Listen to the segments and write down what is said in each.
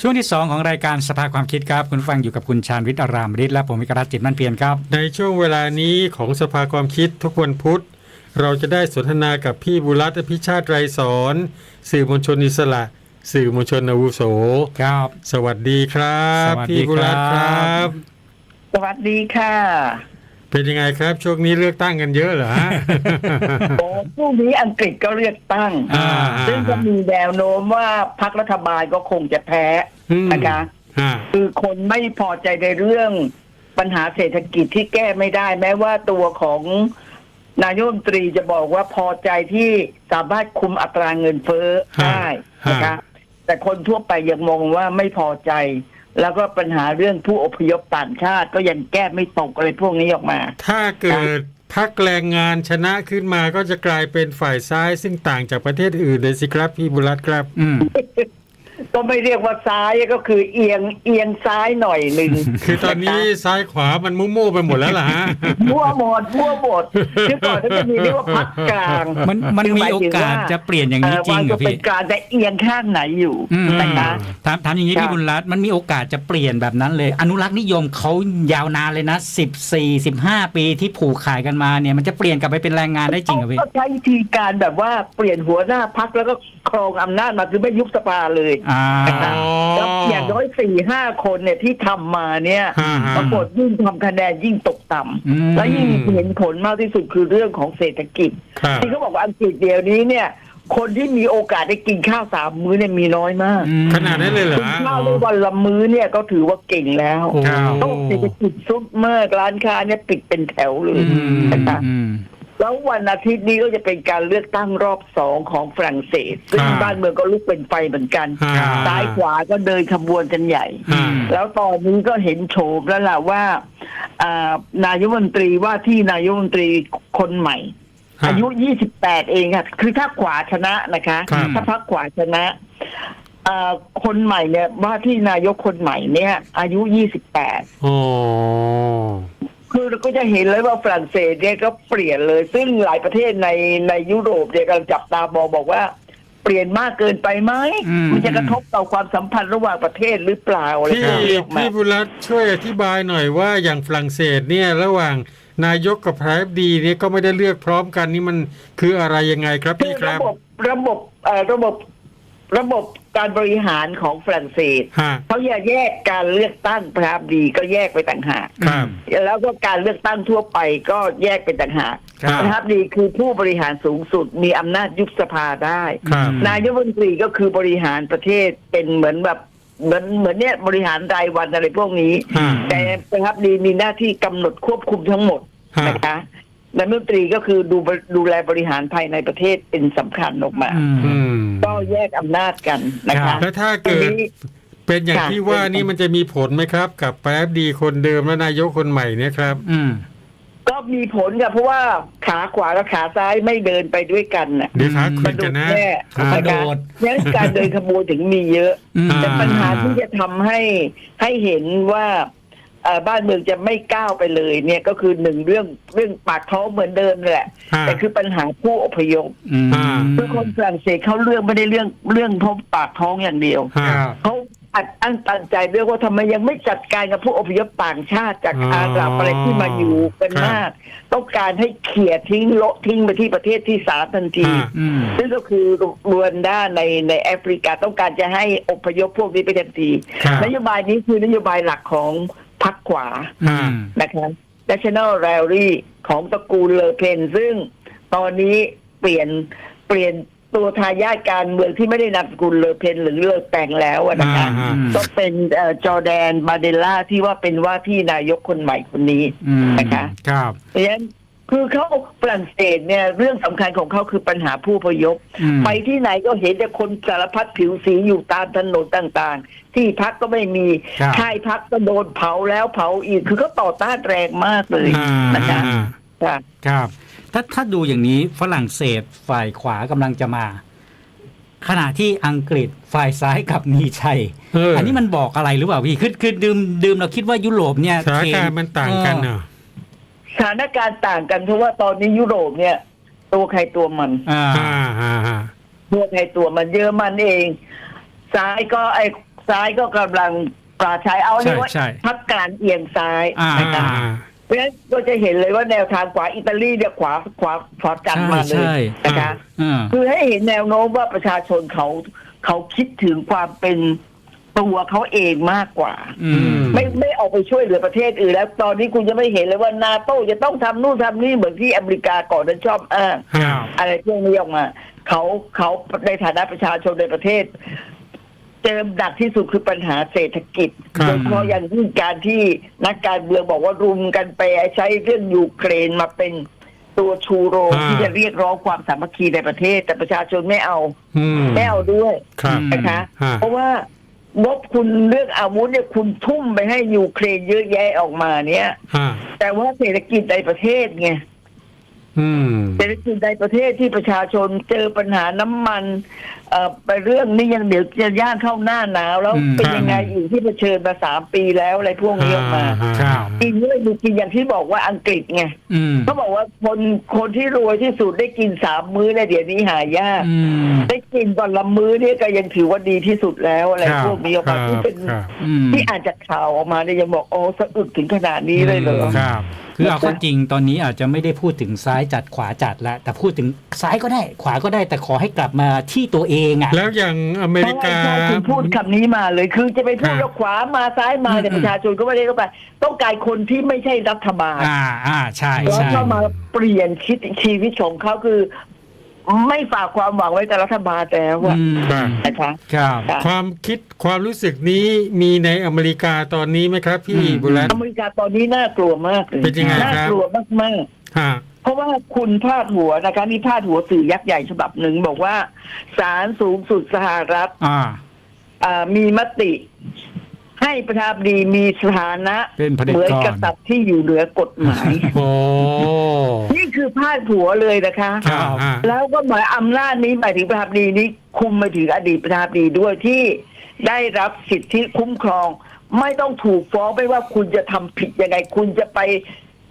ช่วงที่ 2 ของรายการสภาความคิดครับ คุณฟังอยู่กับคุณชาญวิทย์อารามฤทธิ์และผมวิกรัตน์จิตมั่นเพียรครับ ในช่วงเวลานี้ของสภาความคิดทุกวันพุธ เราจะได้สนทนากับพี่บุรัตน์อภิชาติไรสอนสื่อมวลชนอิสระ สื่อมวลชนอาวุโส ครับ สวัสดีครับ สวัสดีพี่บุรัตน์คครัรับ บ สวัสดีค่ะ เป็นยังไงครับ ช่วงนี้เลือกตั้งกันเยอะเหรอฮะโอ้พรุ่งนี้อังกฤษก็เลือกตั้ง อ่าซึ่งก็มีแนวโน้มว่าพรรครัฐบาลก็คงจะแพ้อืมนะคะฮะคือคนไม่พอใจในเรื่องปัญหาเศรษฐกิจที่แก้ไม่ได้ แม้ว่าตัวของนายกรัฐมนตรีจะบอกว่าพอใจที่สามารถคุมอัตราเงินเฟ้อได้นะคะ แต่คนทั่วไปยังมองว่าไม่พอใจ แล้วก็ปัญหาเรื่องผู้อพยพต่างชาติก็ยังแก้ไม่ตกอะไรพวกนี้ออกมา ถ้าเกิดพักแรงงานชนะขึ้นมาก็จะกลายเป็นฝ่ายซ้ายซึ่งต่างจากประเทศอื่นเลยสิครับพี่บุรัตครับ อืม ก็ไม่เรียกว่าซ้ายก็คือเอียงเอียงซ้ายหน่อยหนึ่งคือตอนนี้ซ้ายขวามันมุ่วๆไปหมดแล้วล่ะฮะมั่วหมดมั่วหมดคือก่อนที่จะมีเรียกว่าพักกลาง มันมันมีโอกาสจะเปลี่ยนอย่างนี้จริงเหรอว่าจะเป็พี่นกลางแต่เอียงข้างไหนอยู่อืมนะคะถามถามอย่างนี้ครับพี่บุญรัตน์มันมีโอกาสจะเปลี่ยนแบบนั้นเลย อนุรักษ์นิยมเขายาวนานเลยนะ14 15ปีที่ผูกขายกันมาเนี่ยมันจะเปลี่ยนกลับไปเป็นแรงงานได้จริงเหรอพี่ก็ใช้วิธีการแบบว่าเปลี่ยนหัวหน้าพักแล้วก็ครองอำนาจมาคือไม่ยุบสภาเลยอ่านะครับแล้วอย่างน้อยสี่ห้าคนเนี่ยที่ทำมาเนี่ยฮะฮะปรากฏยิ่งทำคะแนนยิ่งตกต่ำอืมและยิ่งเห็นผลมากที่สุดคือเรื่องของเศรษฐกิจครับที่เขาบอกว่าอังกฤษเดี๋ยวนี้เนี่ยคนที่มีโอกาสได้กินข้าวสามมื้อเนี่ยมีน้อยมากอืมขนาดนั้นเลยเหรอกินข้าวได้วันละมื้อเนี่ยก็ถือว่าเก่งแล้วโอ้ครับต้องเศรษฐกิจซุดมากร้านค้าเนี่ยปิดเป็นแถวเลยอืมนะคะอืม แล้ววันอาทิตย์นี้ก็จะเป็นการเลือกตั้งรอบสองของฝรั่งเศสซึ่งครับบ้านเมืองก็ลุกเป็นไฟเหมือนกันฮะซ้ายขวาก็เดินขบวนกันใหญ่ฮะแล้วตอนนี้ก็เห็นโฉมแล้วล่ะว่าอ่านายกรัฐมนตรีว่าที่นายกรัฐมนตรีคนใหม่ฮะอายุ 28 เองค่ะ คือถ้าขวาชนะนะคะ ครับ ถ้าพักขวาชนะอ่าคนใหม่เนี่ยว่าที่นายกคนใหม่เนี่ย อายุ 28โอ้ คือเราก็จะเห็นเลยว่าฝรั่งเศสเนี่ยก็เปลี่ยนเลย ซึ่งหลายประเทศในในยุโรปเนี่ยกำลังจับตามองบอกว่า เปลี่ยนมากเกินไปไหมอืม มันจะกระทบต่อความสัมพันธ์ระหว่างประเทศหรือเปล่าอะไรพี่พวกนี้ออกมาพี่บุรัตน์ช่วยอธิบายหน่อยว่าอย่างฝรั่งเศสเนี่ยระหว่างนายกกับประธานาธิบดีเนี่ยก็ไม่ได้เลือกพร้อมกันนี่มันคืออะไรยังไงครับคืพี่อครัระบบบระบบเอ่อระบบ ระบบการบริหารของฝรั่งเศสฮะ เขาจะแยกการเลือกตั้งประธานาธิบดีก็แยกไปต่างหากครับ แล้วก็การเลือกตั้งทั่วไปก็แยกเป็นต่างหากครับ ประธานาธิบดีคือผู้บริหารสูงสุดมีอำนาจยุบสภาได้ ครับ นายกรัฐมนตรีก็คือบริหารประเทศเป็นเหมือนแบบเหมือนเหมือนเนี้ยบริหารรายวันอะไรพวกนี้ ฮะแต่ประธานาธิบดีมีหน้าที่กำหนดควบคุมทั้งหมดฮะ นะคะ นายกรัฐมนตรีก็คือดูดูแลบริหารภายในประเทศเป็นสำคัญออกมา อืมอืมก็แยกอำนาจกันนะครัคะบแล้วถ้าเกิด ทีนี้ เป็นอย่างค่ะที่ว่านี่มันจะมีผลไหมครับ กับประธานาธิบดีคนเดิมและนายกคนใหม่เนี่ยครับ อืม ก็มีผลค่ะเพราะว่าขาขวากับขาซ้ายไม่เดินไปด้วยกันน่ะเดี๋ยวท้าคุยกันนะแน่ครักบ ระโดด งั้นการเดินขบวนถึงมีเยอะ อืม แต่ปัญหาที่จะทำให้ให้เห็นว่าเอ่อ บ้านเมืองจะไม่ก้าวไปเลยเนี่ยก็คือหนึ่งเรื่องเรื่องปากท้องเหมือนเดิมแหละ ฮะ แต่คือปัญหาผู้อพยพอืมอ่า คือคนฝรั่งเศสเขาเรื่องไม่ได้เรื่องเรื่องเพราะปากท้องอย่างเดียวฮะ เขาอัดอั้นตันใจเรื่องว่าทำไมยังไม่จัดการกับผู้อพยพต่างชาติจากอ๋ออาหรับอะไรที่มาอยู่กันครับ มาก ต้องการให้เขี่ยทิ้งโละทิ้งไปที่ประเทศที่สามทันที ฮะ อืม ซึ่งก็คือรวนด้าในในแอฟริกาต้องการจะให้อพยพพวกนี้ไปทันที ครับ นโยบายนี้คือนโยบายหลักของ พรรคขวาอืม นะคะ National Rally ของตระกูลเลอเพนซึ่งตอนนี้เปลี่ยนเปลี่ยนตัวทายาทการเมืองที่ไม่ได้นามสกุลเลอเพนหรือเลิกแต่งแล้วอะนะคะอ่าก็เป็นเอ่อจอร์แดนบาเดลล่าที่ว่าเป็นว่าที่นายกคนใหม่คนนี้อืมนะคะ ครับ เพราะฉะนั้น คือเขาฝรั่งเศสเนี่ยเรื่องสำคัญของเขาคือปัญหาผู้พยพอืมไปที่ไหนก็เห็นแต่คนสารพัดผิวสีอยู่ตามถนนต่างๆ ที่พักก็ไม่มีครับค่ายพักก็โดนเผาแล้วเผาอีกคือเขาต่อต้านแรงมากเลยอ่านะคะอ่าค่ะครับ ถ้าถ้าดูอย่างนี้ฝรั่งเศสฝ่ายขวากำลังจะมา ขณะที่อังกฤษฝ่ายซ้ายกับมีชัยเอออัอันนี้มันบอกอะไรหรือเปล่าพี่คือคือดื่มดื่มเราคิดว่ายุโรปเนี่ยสถานการณ์มันต่างกันเออเนาะ สถานการณ์ต่างกันเพราะว่าตอนนี้ยุโรปเนี่ยตัวใครตัวมันอ่าอ่าอ่าอ่าตัวใครตัวมันเยอรมันเอง ซ้ายก็ไอ้ซ้ายก็กำลังปราชัยเอาเรียกว่าใช่ใช่พักกลางเอียงซ้ายอ่านะคะอ่าเพราะฉะนั้นก็จะเห็นเลยว่าแนวทางขวาอิตาลีเนี่ยขวาขวาขวาจันมาเลใช่ยนะคะอ่าคือให้เห็นแนวโน้มว่าประชาชนเขาเขาคิดถึงความเป็น ตัวเขาเองมากกว่า อืม ไม่ไม่ออกไปช่วยเหลือประเทศอื่นแล้ว ตอนนี้คุณจะไม่เห็นเลยว่านาโต้จะต้องทำนู่นทำนี่เหมือนที่อเมริกาก่อนนั้นชอบอ้างฮะอะไรพวกนี้ออกมาเขาเขาในฐานะประชาชนในประเทศ เจอหนักที่สุดคือปัญหาเศรษฐกิจครับ โดยเฉพาะอย่างยิ่งการที่นักการเมืองบอกว่ารุมกันไปใช้เรื่องยูเครนมาเป็นตัวชูโรงอ่า ที่จะเรียกร้องความสามัคคีในประเทศ แต่ประชาชนไม่เอาอืม ไม่เอาด้วยครับ นะคะ ฮะ เพราะว่า งบคุณเรื่องอาวุธเนี่ยคุณทุ่มไปให้ยูเครนเยอะแยะออกมาเนี่ยฮะแต่ว่าเศรษฐกิจในประเทศไงอืม เศรษฐกิจในประเทศที่ประชาชนเจอปัญหาน้ำมันเอ่อไปเรื่องนี้ยังเดี๋ยวจะย่างเข้าหน้าหนาวแล้วอืม เป็นยังไงอีกที่เผชิญมาสามปีแล้วอะไรพวกนี้ออกมาฮะครับ กินด้วยดูกินอย่างที่บอกว่าอังกฤษไงอืมเขาบอกว่าคนคนที่รวยที่สุดได้กินสามมื้อเนี่ยเดี๋ยวนี้หายาก อืม ได้กินวันละมื้อเนี่ยก็ยังถือว่าดีที่สุดแล้วอะไรครับพวกนี้ออกคมารับที่เป็นครับ อืม ที่อาจจะข่าวออกมาเนี่ยยังบอกโอ้สะอึกถึงขนาดนี้เลยเหรอ ครับ คือเอาเข้าจริงตอนนี้อาจจะไม่ได้พูดถึงซ้ายจัดขวาจัดแล้วแต่พูดถึงซ้ายก็ได้ขวาก็ได้แต่ขอให้กลับมาที่ตัวเองอะแล้วอย่างอเมริกาใช่ใช่คุณพูดคำนี้มาเลยคือจะไปพูดครับว่าขวามาซ้ายมาอืมแต่ประชาชนก็ไม่ได้เข้าไปต้องการคนที่ไม่ใช่รัฐบาลอ่าอ่าใช่แล้วใช่ก็มาเปลี่ยนคิดชีวิตของเขาคือไม่ฝากความหวังไว้กับรัฐบาลแล้วอะอืมครับนะคะครับค่ะความคิดความรู้สึกนี้มีในอเมริกาตอนนี้ไหมครับ พี่อืมบุรัตอเมริกาตอนนี้น่ากลัวมากเลยเป็นยังไงครับน่ากลัวมากฮะๆ เพราะว่าคุณพาดหัวนะคะนี่พาดหัวสื่อยักษ์ใหญ่ฉบับหนึ่งบอกว่าศาลสูงสุดสหรัฐอ่า อ่ามีมติ ให้ประธานาธิบดีมีสถานะเป็นเผด็จเหมือนการกษัตริย์ที่อยู่เหนือกฎหมาย โอ้ นี่คือพาดหัวเลยนะคะฮะฮะแล้วก็หมายอำนาจนี้หมายถึงประธานาธิบดีนี้คุมไปถึงอดีตประธานาธิบดีด้วยที่ได้รับสิทธิคุ้มครอง ไม่ต้องถูกฟ้องไม่ว่าคุณจะทำผิดยังไง คุณจะไป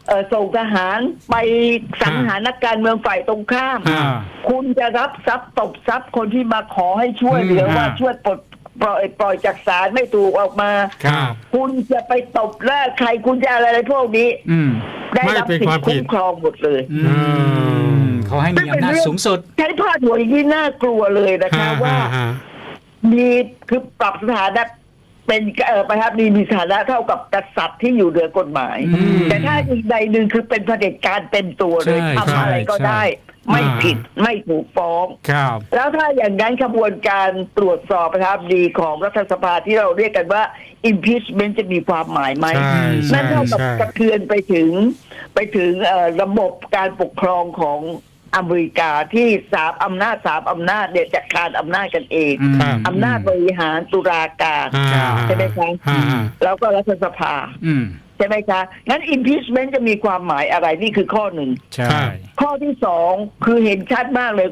เอ่อส่งทหารไปสังหารนักการเมืองฝ่ายตรงข้าม อ่า คุณจะรับทรัพย์ตบทรัพย์คนที่มาขอให้ช่วยเหลืออืมว่าช่วยปลดปล่อยปล่อยจากศาลไม่ถูกออกมา ครับ คุณจะไปตบหน้าใครคุณจะอะไรอะไรพวกนี้ อืม ได้รับไม่เป็นสิทความธิผิคุ้ดมครองหมดเลย อืมเขาให้มีอำนาจสูงสุด ใช้พาดหัวอย่างนี้น่ากลัวเลยนะคะฮะว่าฮะฮะมีคือปรับสถานะ เป็นเอ่อประธานาธิบดีมีสถานะเท่ากับกษัตริย์ที่อยู่เหนือกฎหมาย อืม แต่ถ้าอีกใดหนึ่งคือเป็นเผด็จการเต็มตัวเลยใช่ทำอะไรก็ใช่ได้ ไม่ผิดไม่ถูกฟ้อง ครับ แล้วถ้าอย่างนั้นขบวนการตรวจสอบประธานาธิบดีของรัฐสภาที่เราเรียกกันว่า impeachment จะมีความหมายไหม ใช่ใช่นั่นเท่ากับใช่ กระเทือนไปถึง ไปถึงเอ่อระบบการปกครองของ อเมริกาที่สามอำนาจสามอำนาจเนี่ยจะขาดอำนาจกันเองอืมครับอำนาจบริหารตุลาการฮะใช่ไหมคะฮะฮะแล้วก็รัฐสภา อืมใช่ไหมคะ งั้น impeachment จะมีความหมายอะไรนี่คือข้อหนึ่ง ใช่ ข้อที่สองคือเห็นชัดมากเลย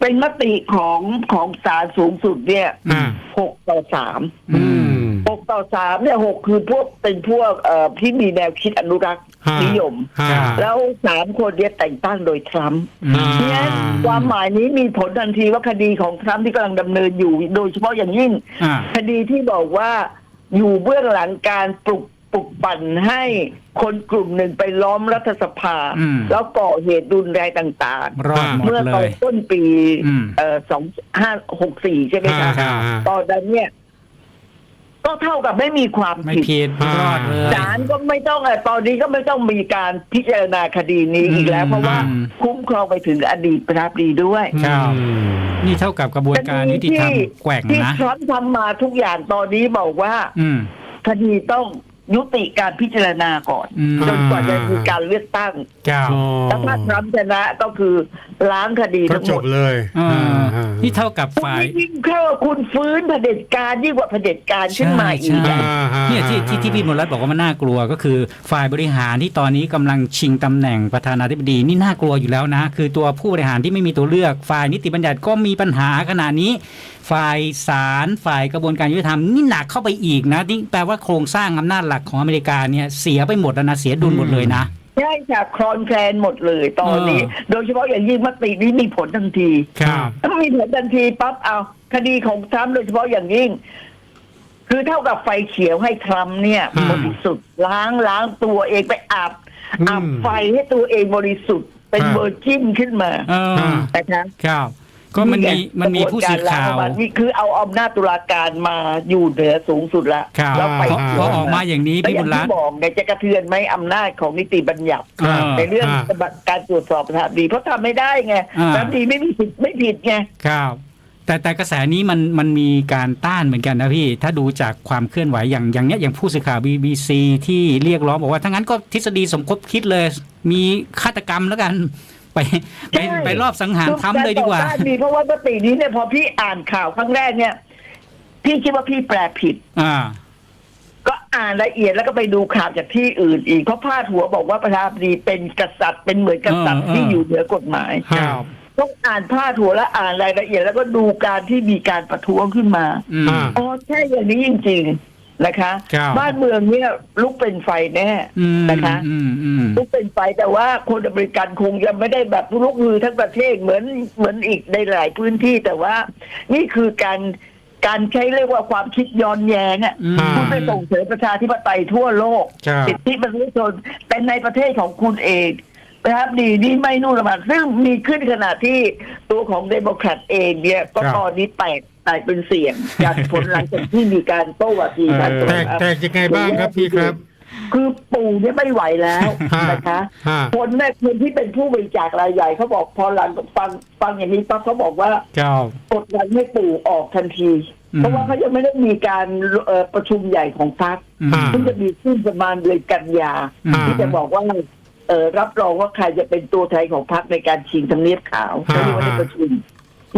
เป็นมติของของศาลสูงสุดเนี่ยอ่า หกต่อสามอืม หกต่อสามเนี่ยหกคือพวกเป็นพวกเอ่อที่มีแนวคิดอนุรักษ์ฮะ นิยมฮะแล้วสามคนเนี่ยแต่งตั้งโดยทรัมป์อืมเพราะฉะนั้นความหมายนี้มีผลทันทีว่าคดีของทรัมป์ที่กำลังดำเนินอยู่ โดยเฉพาะอย่างยิ่งอ่าคดีที่บอกว่าอยู่เบื้องหลังการปลุกปลุกปั่นให้คนกลุ่มหนึ่งไปล้อมรัฐสภาอืมแล้วก่อเหตุรุนแรงต่างรอดๆหมดเมื่อเลตอนยต้นปีอืมเอ่อสองห้าหกสี่ใช่ไหมคะฮะฮะตอนนั้นเนี่ย ก็เท่ากับไม่มีความไม่ผิดผิดรอดเลย ศาลก็ไม่ต้องเอ่อตอนนี้ก็ไม่ต้องมีการพิจารณาคดีนี้อีกแล้ว อืม เพราะว่าอืม คุ้มครองไปถึงอดีตประธานาธิบดีด้วยครับ อืม นี่เท่ากับกระบวนการยุติธรรมแกว่งที่นะ ทรัมป์ทำมาทุกอย่างตอนนี้บอกว่า อืม คดีต้อง ยุติการพิจารณาก่อน อืม จนกว่าจะมีการเลือกตั้งครับอ๋อแล้วถ้าทรัมป์ชนะก็คือล้างคดีก็ทั้งจหมบดเลยอ่าอ่า นี่เท่ากับคุณฝ่ายยิ่งเข้าคุณฟื้นเผด็จการยิ่งกว่าเผด็จการขึ้นมาอีก ใช่อะอ่าฮะเนี่ยที่ที่ที่พี่มนรัตน์บอกว่ามันน่ากลัวก็คือ ฝ่ายบริหารที่ตอนนี้กำลังชิงตำแหน่งประธานาธิบดีนี่น่ากลัวอยู่แล้วนะ คือตัวผู้บริหารที่ไม่มีตัวเลือกฝ่ายนิติบัญญัติก็มีปัญหาขนาดนี้ ฝ่ายศาลฝ่ายกระบวนการยุติธรรมนี่หนักเข้าไปอีกนะนี่แปลว่าโครงสร้างอำนาจหลักของอเมริกาเนี่ยเสียไปหมดแล้วนะเสียดุลหมดเลยนะใช่ค่ะคลอนแคลนหมดเลยตอนนี้เออโดยเฉพาะอย่างยิ่งมตินี้มีผลทันทีครับถ้ามีผลทันทีปั๊บเอาคดีของทรัมป์โดยเฉพาะอย่างยิ่ง คือเท่ากับไฟเขียวให้ทรัมป์เนี่ยอืมบริสุทธิ์ล้างล้างตัวเองไปอาบอืมอาบไฟให้ตัวเองบริสุทธิ์เป็นอ่าเวอร์จินขึ้นมาเออนะคะครับ ก็มันมีมันมีผู้สื่อข่าวกระบวนกรล้งนี่คือเอาอำนาจตุลาการมาอยู่เหนือสูงสุดละครับแล้วไฟเพราะเขีเพยวราะออกมาอย่างนี้แล้วพี่อย่าบุงญรัที่ตน์บอกเนี่ยจะกระเทือนไหมอำนาจของนิติบัญญัติอ่าในเรื่องอ่าการตรวจสอบประธานดีเพราะทำไม่ได้ไงอ่าประธานดีไม่มีผิดไม่ผิดไงครับแต่แต่กระแสนี้มันมันมีการต้านเหมือนกันนะพี่ ถ้าดูจากความเคลื่อนไหวอย่างอย่างเนี้ยอย่างผู้สื่อข่าว BBC ที่เรียกร้องบอกว่าถ้างั้นก็ทฤษฎีสมคบคิดเลย มีฆาตกรรมแล้วกัน ไปไปใช่ไปรอบสังหารทำเลยดีกว่าคือรต่อต้นมีเพราะว่ามตินี้เนี่ยพอพี่อ่านข่าวครั้งแรกเนี่ย พี่คิดว่าพี่แปลผิด อ่า ก็อ่านละเอียดแล้วก็ไปดูข่าวจากที่อื่นอีกเพราะพาดหัวบอกว่าประธานาธิบดีเป็นกษัตริย์เป็นเหมือนกษัตริย์เออเออที่อยู่เหนือกฎหมายครับต้องอ่านพาดหัวและอ่านรายละเอียดแล้วก็ดูการที่มีการประท้วงขึ้นมาอืมอ่าอ๋อใช่อย่างนี้จริง ๆ นะคะ ครับบ้านเมืองเนี่ยลุกเป็นไฟแน่อืมนะคะ อืมอืมลุกเป็นไฟแต่ว่าคนอเมริกันคงจะไม่ได้แบบลุกฮือทั้งประเทศเหมือนเหมือนอีกในหลายพื้นที่แต่ว่า นี่คือการการใช้เรียกว่าความคิดย้อนแย้งอะ อืม คุณไปส่งเสริมประชาธิปไตยทั่วโลก ครับ สิทธิมนุษยชนเป็นในประเทศของคุณเองนะครับดีนี่ไม่นู่นละมันซึ่งมีขึ้นขณะที่ตัวของเดโมแครตเองเนี่ย ก็ครับ ตอนนี้แตก แตกเป็นเสียง จากผลหลังจากที่มีการโต้วาทีกันแตกแตกยังไงบ้างครับพี่ครับ คือปู่เนี่ยไม่ไหวแล้วฮะนะคะฮะคนเนี่ยคนที่เป็นผู้บริจาครายใหญ่เขาบอกพอหลังฟังฟังอย่างนี้ปั๊บเขาบอกว่าครับกดดันให้ปู่ออกทันทีอืมเพราะว่าเขายังไม่ได้มีการเอ่อประชุมใหญ่ของพรรคอืมอ่าซึ่งจะมีขึ้นประมาณเดือนกันยาอ่าที่จะบอกว่าเออรับรองว่าใครจะเป็นตัวแทนของพรรคในการชิงทำเนียบขาวอ่าเขาเรียกว่าในประชุม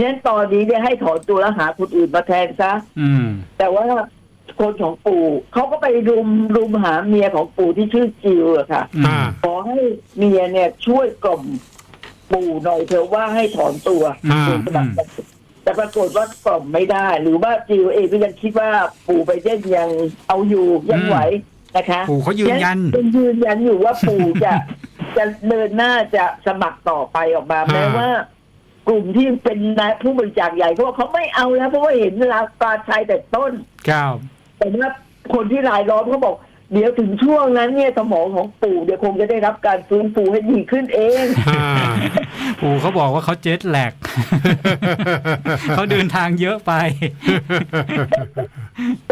งั้นตอนนี้เนี่ยให้ถอนตัวแล้วหาคนอื่นมาแทนซะอืม แต่ว่าคนของปู่เขาก็ไปรุมรุมหาเมียของปู่ที่ชื่อจิวอะค่ะอืมอ่า ขอให้เมียเนี่ยช่วยกล่อมปู่หน่อยเถอะว่าให้ถอนตัวอ่าปู่สนับสนุนแต่ปรากฏว่ากล่อมไม่ได้ หรือว่าจิวเองก็ยังคิดว่าปู่ไปเด่นยังเอาอยู่ยังไหวนะคะปู่เขายืนยัน ยังยืนยันอยู่ว่าปู่จะ จะเดินหน้าจะสมัครต่อไปออกมาอ่าแม้ว่า กลุ่มที่เป็นนายผู้บริจาคใหญ่เขาบอกเขาไม่เอาแล้วเพราะว่าเห็นราคาชัยแต่ต้นครับแต่ว่าคนที่รายล้อมเขาบอกเดี๋ยวถึงช่วงนั้นเนี่ยสมองของปู่เดี๋ยวคงจะได้รับการฟื้นฟูให้ดีขึ้นเองอ่าปู่เขาบอกว่าเขาเจ็ตแลกเขาเดินทางเยอะไป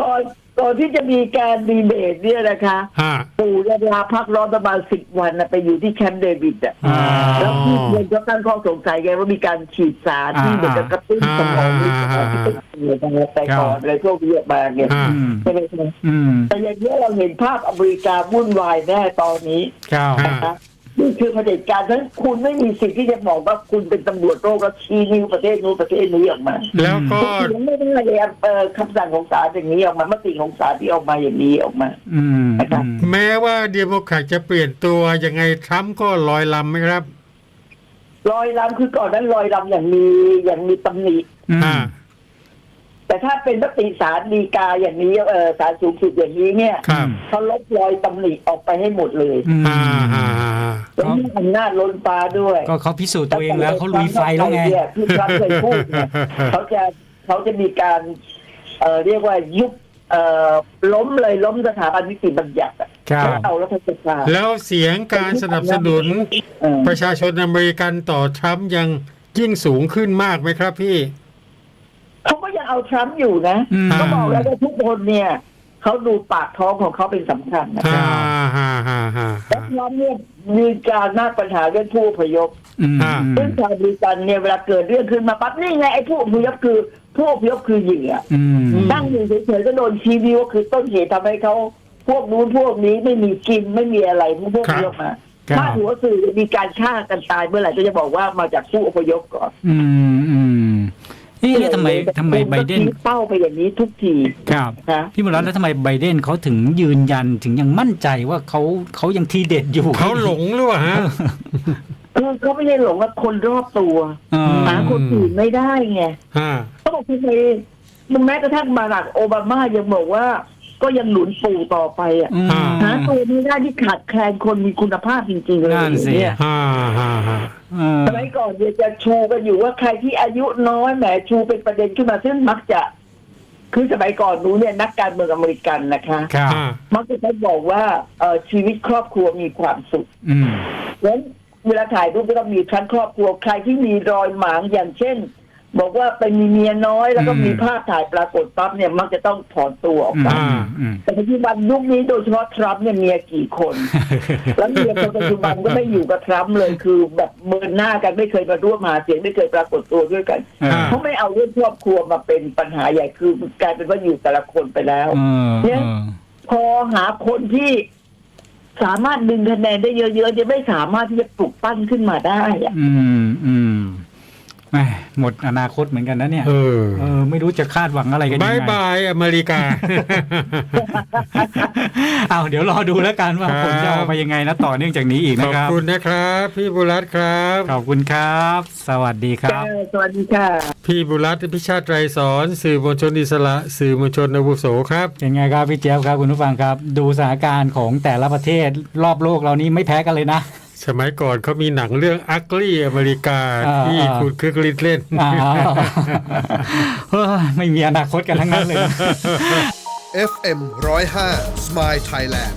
ก่อน ก่อนที่จะมีการดีเบตเนี่ยนะคะ ฮะ ปู่เนี่ยลาพักร้อนประมาณสิบวันนะไปอยู่ที่แคมป์เดวิดอะอ่าแล้วพี่เพื่อนก็ตั้งข้อสงสัยไงว่ามีการฉีดสารที่เหมือนกับกระตุ้นสมองที่สมองที่เป็นเสียไปก่อนอะไรพวกนี้ออกมาเนี่ยอ่า อืม ใช่ไหมครับอืมแต่อย่างนี้ยเราเห็นภาพอเมริกาวุ่นวายแน่ตอนนี้ ครับอ่านะคะ นี่คือเผด็จการฉะนั้นคุณไม่มีสิทธิ์ที่จะบอกว่าคุณเป็นตำรวจโลกแล้วชี้นิ้วประเทศนู้นประเทศนี้ออกมาแล้วก็คุณไม่ได้เลยเอ่อคำสั่งของศาลอย่างนี้ออกมามติของศาลที่ออกมาอย่างนี้ออกมาอืมนะครับอืมแม้ว่าเดโมแครตจะเปลี่ยนตัวยังไงทรัมป์ก็ลอยลำไหมครับลอยลำคือก่อนนั้นลอยลำอย่างมีอย่างมีตำหนิอืมอ่าแต่ถ้าเป็นมติศาลฎีกาอย่างนี้เออศาลสูงสุดอย่างนี้เนี่ยครับเขาลบรอยตำหนิออกไปให้หมดเลยอืมอ่า อ่าอ่าแล้วมีอำนาจล้นฟ้าด้วยก็เขาพิสูจน์ตัวเองแล้วเขาลุยไฟแล้วไงเนี่ยที่ทรัมป์เคยพูดเนี่ยเขาจะเขาจะมีการ เอ่อเรียกว่ายุบเอ่อล้มเลยล้มสถาบันนิติบัญญัติอะครับแล้วเอารัฐสภาแล้วเสียงการสนับสนุนเออ ประชาชนอเมริกันต่อทรัมป์ยังยิ่งสูงขึ้นมากไหมครับพี่ เขาก็ยังเอาทรัมป์อยู่นะอืม ก็บอกแล้วว่าทุกคนเนี่ย เขาดูปากท้องของเขาเป็นสำคัญนะฮ่าฮ่าฮ่าฮ่าแล้วทรัมป์เนี่ยมีการหน้าปัญหาเรื่องผู้อพยพ อืมอ่าซึ่งชาวบริกันเนี่ยเวลาเกิดเรื่องขึ้นมาปั๊บนี่ไงไอ้ผู้อพยพคือผู้อพยพคือเหยื่ออืมนั่งอยู่เฉยๆก็โดนชี้นิ้วว่าคือต้นเหตุทำให้เขาพวกนู้นพวกนี้ไม่มีกินไม่มีอะไรพวกพวกครับนี้ออกมาครับถ้าหัวสื่อมีการฆ่ากันตายเมื่อไหร่ก็จะบอกว่ามาจากผู้อพยพก่อนอืมอืม เอ๊ะแล้วทำไมทำไมไบเดนก็ชี้เป้าไปอย่างนี้ทุกทีครับนะพี่มรัตน์แล้วทำไมไบเดนเขาถึงยืนยันถึงยังมั่นใจว่าเขาเขายังทีเด็ดอยู่เขาหลงหรือเปล่าฮะคือเขาไม่ใช่หลงกับคนรอบตัวเออหาคนอื่นไม่ได้ไงฮ่าเขาบอกทำไมมันแม้กระทั่งบารักโอบามายังบอกว่า ก็ยังหนุนปู่ต่อไปอะอืมหาตัวไม่ได้ที่ขาดแคลนคนมีคุณภาพจริงๆเลยนั่นสิเนี่ยฮ่าฮ่าฮ่า เออสมัยก่อนเนี่ยจะชูกันอยู่ว่าใครที่อายุน้อยแหมชูเป็นประเด็นขึ้นมาซึ่งมักจะ คือสมัยก่อนรู้เนี่ยนักการเมืองอเมริกันนะคะครับอ่ามักจะต้องบอกว่าเอ่อชีวิตครอบครัวมีความสุขอืมเพราะฉะนั้นเวลาถ่ายรูปก็ต้องมีทั้งครอบครัวใครที่มีรอยหมางอย่างเช่น บอกว่าไปมีเมียน้อยแล้วก็อืมมีภาพถ่ายปรากฏปั๊บเนี่ยมักจะต้องถอนตัวออกอืมไปอืมอืมแต่ปัจจุบันยุคนี้โดยเฉพาะทรัมป์เนี่ยเมียกี่คน แล้วเมียคนปัจจุบันก็ไม่อยู่กับทรัมป์เลยคือแบบเมินหน้ากันไม่เคยมาร่วมหาเสียงไม่เคยปรากฏตัวด้วยกันเออเขาไม่เอาเรื่องครอบครัวมาเป็นปัญหาใหญ่คือกลายเป็นว่าอยู่แต่ละคนไปแล้วเออเนี่ยเออพอหาคนที่สามารถดึงคะแนนได้เยอะๆจะไม่สามารถที่จะปลุกปั้นขึ้นมาได้อะอืมอืม แหม่หมดอนาคตเหมือนกันนะเนี่ยเออเออไม่รู้จะคาดหวังอะไรกันยังบายไง บายอเมริกา เอาเดี๋ยวรอดูแล้วกันว่าครับ ผลจะออกมายังไงนะต่อเนื่องจากนี้อีกขนะอบครับ คุณนะครับ พี่บุรัตครับ ขอบคุณครับ สวัสดีครับจ้าสวัสดีค่ะ พี่บุรัตพิชาติไตรสอนสื่อมวลชนอิสระ สื่อมวลชนอาวุโสครับ เป็นไงครับพี่เจี๊ยบครับคุณผู้ฟังครับ ดูสถานการณ์ของแต่ละประเทศรอบโลกเรานี้ไม่แพ้กันเลยนะ สมัยก่อนเขามีหนังเรื่องอักลี่อเมริกาอ่าที่อ่าคุณคึกฤทธิ์เล่นอ่าเฮ้ยไม่มีอนาคตกันทั้งนั้นเลยนะ FM 105 Smile Thailand